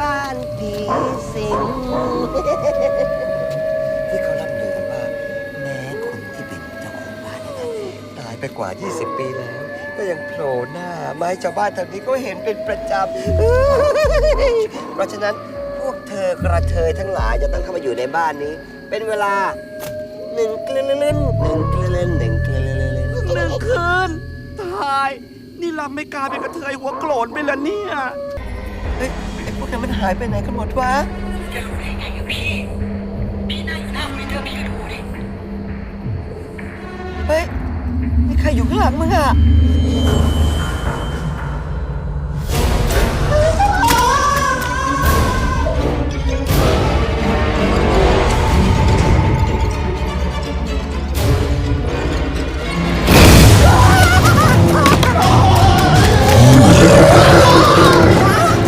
บ้านผีสิงที่เขาล่ำลือกันว่า แม้คนที่เป็นเจ้าของบ้านเนยนะตายไปกว่า 20 ปีแล้ว ก็ยังโผล่หน้ามาให้ชาวบ้านแถวนี้ก็เห็นเป็นประจำเฮ้ยเพราะฉะนั้นพวกเธอกระเทยทั้งหลายจะต้องเข้ามาอยู่ในบ้านนี้ เป็นเวลาหนึ่งกลืนหนึ่งกลืนหนึ่งกลืนหนึ่งคืนตาย นี่ลำไม่กลายเป็นกระเทยหัวโกรนไปแล้วเนี่ย เฮ้ย นั้นมันหายไปไหนกันหมดวะจะรู้ได้ไงอะพี่ พี่นั่งอยู่หน้าคอมพิวเตอร์พี่ก็ดูดิเฮ้ยมีใครอยู่ข้างหลังมึงอะ